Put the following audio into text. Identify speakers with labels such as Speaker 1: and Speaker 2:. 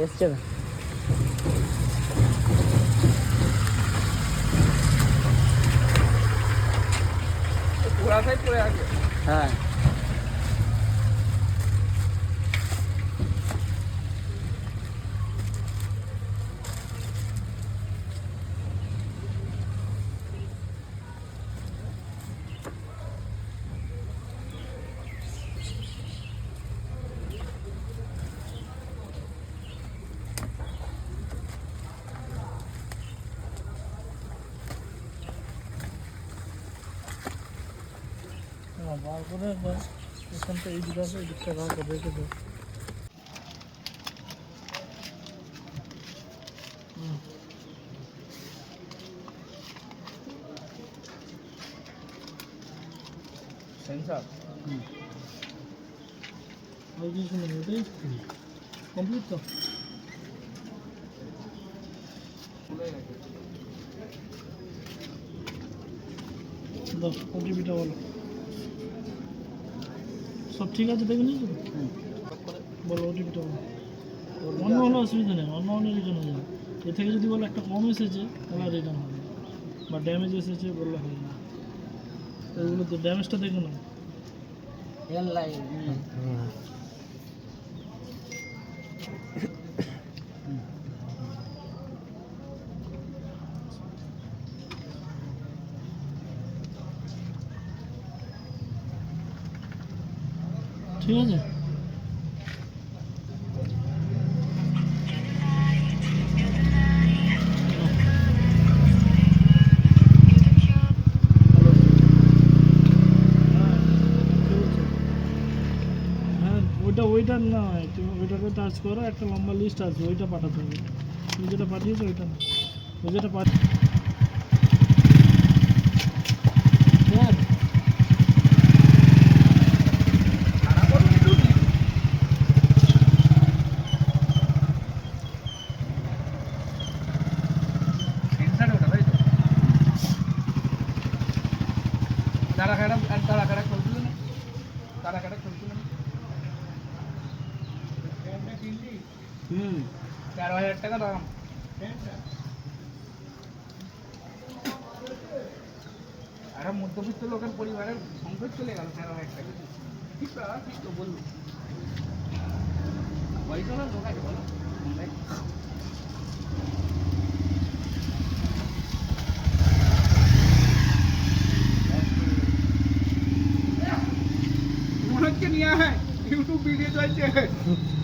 Speaker 1: এসছে না।
Speaker 2: ঘোড়াটাই আছে
Speaker 1: হ্যাঁ
Speaker 3: বার করে এখানটা এই দিকটা এই দিকটা বার করে রেখে দেবো কমপ্লিট তো দাও ওটিপিটা বলো সব ঠিক আছে দেখে নিয়েছো বলো ওটিপিটা অন্য হলে অসুবিধা নেই অন্য হলে রিটার্ন হয়ে যাবে। এ থেকে যদি বলো একটা কম এসেছে তাহলে রিটার্ন হবে। বা ড্যামেজ এসেছে বললে হবে না। ওগুলো তো ড্যামেজটা দেখে নাও ঠিক আছে হ্যাঁ ওইটা ওইটা না তুমি ওইটাকে টাচ করো একটা লম্বা লিস্ট আছে ওইটা পাঠাতে হবে তুমি যেটা পাঠিয়েছো ওইটা না ওই যেটা পাঠিয়ে ঠিক আছে
Speaker 2: সেন্সার ওটা তাই তো তারা কাটা তারা কাটা চলছিল না। তারা কাটা চলছিল না।
Speaker 1: হুম।
Speaker 2: তেরো হাজার টাকা দাম। আর মধ্যবিত্ত লোকের পরিবারের সংকট চলে গেল তেরো হাজার টাকা। ঠিক তো ঠিক তো পয়সা না লোক আছে বলো। के नहीं आए यूट्यूब वीडियो जो है